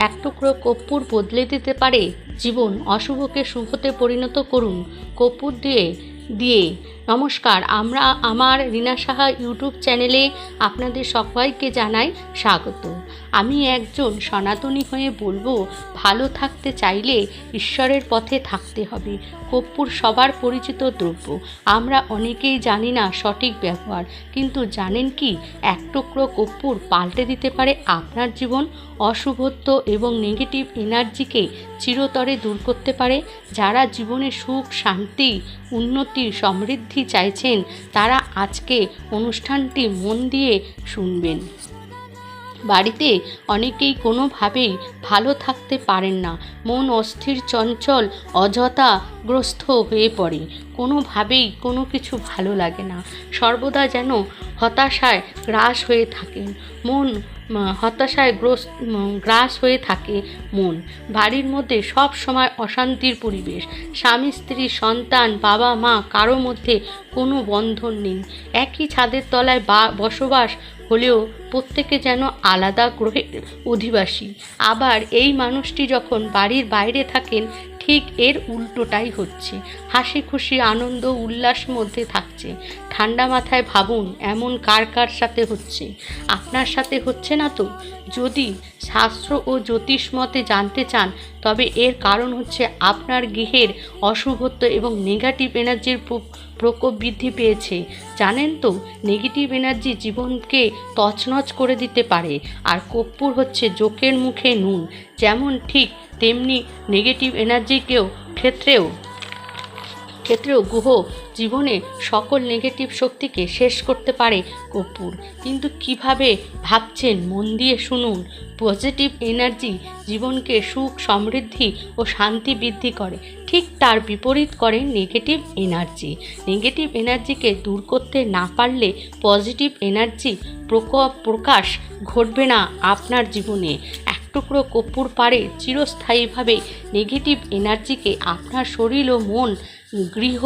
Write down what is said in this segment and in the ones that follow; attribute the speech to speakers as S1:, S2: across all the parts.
S1: এক টুকরো কর্পূর বদলে দিতে পারে। জীবন অশুভকে শুভতে পরিণত করুন। কর্পূর দিয়ে দিয়ে নমস্কার, আমরা আমার রিনা সাহা ইউটিউব চ্যানেলে আপনাদের সবাইকে জানাই স্বাগত। আমি একজন সনাতনী হয়ে বলব, ভালো থাকতে চাইলে ঈশ্বরের পথে থাকতে হবে। কর্পূর সবার পরিচিত দ্রব্য। আমরা অনেকেই জানি না সঠিক ব্যবহার, কিন্তু জানেন কি, এক টুকরো কর্পূর পাল্টে দিতে পারে আপনার জীবন, অশুভত্ব এবং নেগেটিভ এনার্জিকে চিরতরে দূর করতে পারে, যারা জীবনে সুখ, শান্তি, উন্নতি, সমৃদ্ধি চাইছেন, তারা আজকে অনুষ্ঠানটি মন দিয়ে শুনবেন। বাড়িতে অনেকেই কোনোভাবেই ভালো থাকতে পারেন না। মন অস্থির, চঞ্চল অযথাগ্রস্ত হয়ে পড়ে। কোনোভাবেই কোনো কিছু ভালো লাগে না। সর্বদা যেন হতাশায় গ্রাস হয়ে থাকেন মন হতাশায় গ্রস্ত উম, গ্রাস হয়ে থাকে মন। বাড়ির মধ্যে সব সময় অশান্তির পরিবেশ। স্বামী স্ত্রী সন্তান বাবা মা কারও মধ্যে কোনো বন্ধন নেই। একই ছাদের তলায় বা বসবাস হলেও প্রত্যেকে যেন আলাদা গ্রহের অধিবাসী। আবার এই মানুষটি যখন বাড়ির বাইরে থাকেন ঠিক এর উল্টোটাই হচ্ছে। হাসি, খুশি, আনন্দ, উল্লাস মধ্যে থাকছে। ঠান্ডা মাথায় ভাবুন, এমন কার কার সাথে হচ্ছে? আপনার সাথে হচ্ছে না তো? যদি শাস্ত্র ও জ্যোতিষ মতে জানতে চান, তবে এর কারণ হচ্ছে আপনার গৃহের অশুভত্ব এবং নেগেটিভ এনার্জির প্রকোপ বৃদ্ধি পেয়েছে। জানেন তো নেগেটিভ এনার্জি জীবনকে তছনছ করে দিতে পারে। আর কর্পূর হচ্ছে জোকের মুখে নুন। যেমন ঠিক তেমনি নেগেটিভ এনার্জিকেও ক্ষেত্রেও। ক্ষেত্রেও গুহ জীবনে সকল নেগেটিভ শক্তিকে শেষ করতে পারে কর্পূর কিন্তু কীভাবে ভাবছেন মন দিয়ে শুনুন। পজিটিভ এনার্জি জীবনকে সুখ, সমৃদ্ধি ও শান্তি বৃদ্ধি করে। ঠিক তার বিপরীত করে নেগেটিভ এনার্জি নেগেটিভ এনার্জিকে দূর করতে না পারলে পজিটিভ এনার্জি প্রকাশ ঘটবে না আপনার জীবনে। টুকরো কপুর পারে চিরস্থায়ীভাবে নেগেটিভ এনার্জিকে আপনার শরীর ও মন গৃহ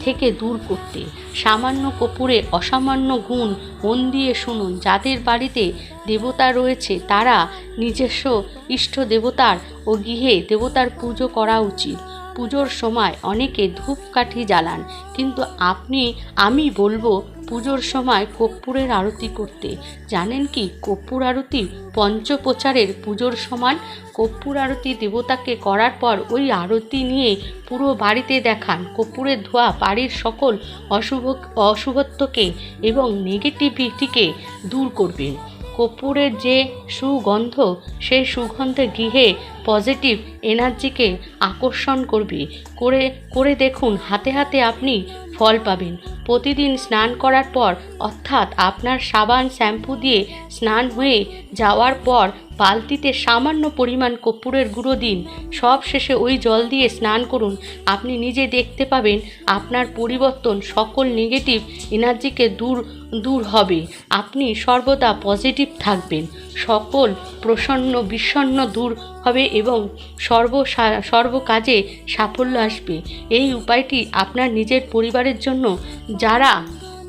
S1: থেকে দূর করতে। সামান্য কপুরে অসামান্য গুণ মন দিয়ে শুনুন, যাদের বাড়িতে দেবতা রয়েছে, তারা নিজস্ব ইষ্ট দেবতার ও গৃহে দেবতার পুজো করা উচিত। পুজোর সময় অনেকে ধূপকাঠি জ্বালান। কিন্তু আপনি, আমি বলব পুজোর সময় কর্পূরের আরতি করতে। জানেন কি কর্পূর আরতি পঞ্চপ্রচারের পুজোর সমান? কর্পূর আরতি দেবতাকে করার পর ওই আরতি নিয়ে পুরো বাড়িতে দেখান। কর্পূরের ধোঁয়া বাড়ির সকল অশুভ, অশুভত্বকে এবং নেগেটিভিটিকে দূর করবে। কর্পূরের যে সুগন্ধ, সেই সুগন্ধে গৃহে পজিটিভ এনার্জিকে আকর্ষণ করবে। করে করে দেখুন, হাতে হাতে আপনি ফল পাবেন। প্রতিদিন স্নান করার পর, অর্থাৎ আপনার সাবান, শ্যাম্পু দিয়ে স্নান হয়ে যাওয়ার পর, বালতিতে সামান্য পরিমাণ কর্পূরের গুঁড়ো দিন। সব শেষে ওই জল দিয়ে স্নান করুন। আপনি নিজে দেখতে পাবেন, আপনার পরিবর্তন সকল নেগেটিভ এনার্জিকে দূর দূর হবে। আপনি সর্বদা পজিটিভ থাকবেন। সকল প্রসন্ন বিষণ্ণ দূর হবে এবং সর্ব সর্ব কাজে সাফল্য আসবে। এই উপায়টি আপনার নিজের পরিবারের জন্য যারা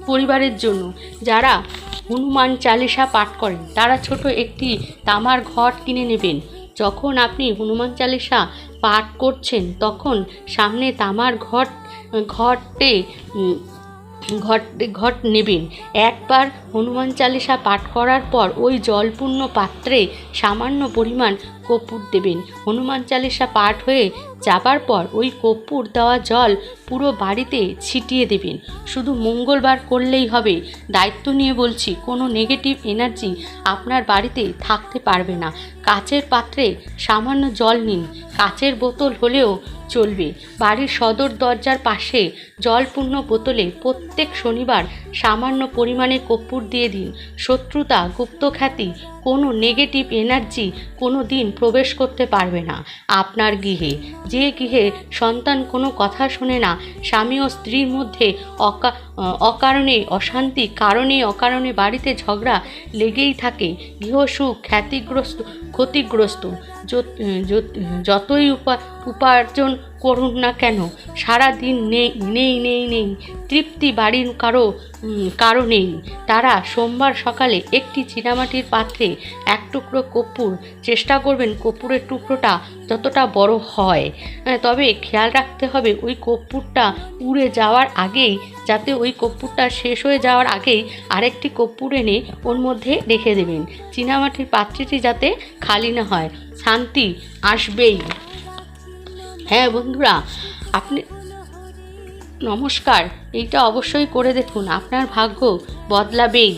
S1: পরিবারের জন্য যারা হনুমান চালিসা পাঠ করেন তারা ছোট একটি তামার ঘট কিনে নেবেন। যখন আপনি হনুমান চালিসা পাঠ করছেন তখন সামনে তামার ঘট উম, ঘট ঘট নেবেন। একবার হনুমান চালিসা পাঠ করার পর ওই জলপূর্ণ পাত্রে সামান্য পরিমাণ কর্পূর দেবেন। হনুমান চালিসা পাঠ হয়ে যাবার পর ওই কর্পূর দেওয়া জল পুরো বাড়িতে ছিটিয়ে দেবেন। শুধু মঙ্গলবার করলেই হবে। দায়িত্ব নিয়ে বলছি, কোনো নেগেটিভ এনার্জি আপনার বাড়িতে থাকতে পারবে না। কাচের পাত্রে সামান্য জল নিন। কাচের বোতল হলেও চলবে। বাড়ির সদর দরজার পাশে জলপূর্ণ বোতলে প্রত্যেক শনিবার সামান্য পরিমাণে কর্পূর দিয়ে দিন। শত্রুতা গুপ্তখ্যাতি কোনো নেগেটিভ এনার্জি কোনো দিন প্রবেশ করতে পারবে না। আপনার গৃহে। যে গৃহে সন্তান কোনো কথা শোনে না, স্বামী ও স্ত্রীর মধ্যে অকা অকারণে অশান্তি, কারণে অকারণে বাড়িতে ঝগড়া লেগেই থাকে। গৃহসুখ খ্যাতিগ্রস্ত ক্ষতিগ্রস্ত যত- যত- যতই উপা উপার্জন করুন না কেন? সারা দিন নেই নেই নেই নেই। তৃপ্তি বাড়ির কারও কারও নেই। তারা সোমবার সকালে একটি চীনামাটির পাত্রে এক টুকরো কর্পূর, চেষ্টা করবেন কর্পূরের টুকরোটা যতটা বড় হয়। তবে খেয়াল রাখতে হবে, ওই কর্পূরটা উড়ে যাওয়ার আগেই, যাতে ওই কর্পূরটা শেষ হয়ে যাওয়ার আগেই আরেকটি কর্পূর এনে ওর মধ্যে রেখে দেবেন। চীনামাটির পাত্রটি যাতে খালি না হয়, শান্তি আসবেই। হ্যাঁ বন্ধুরা আপনি নমস্কার এইটা অবশ্যই করে দেখুন আপনার ভাগ্য বদলাবেই।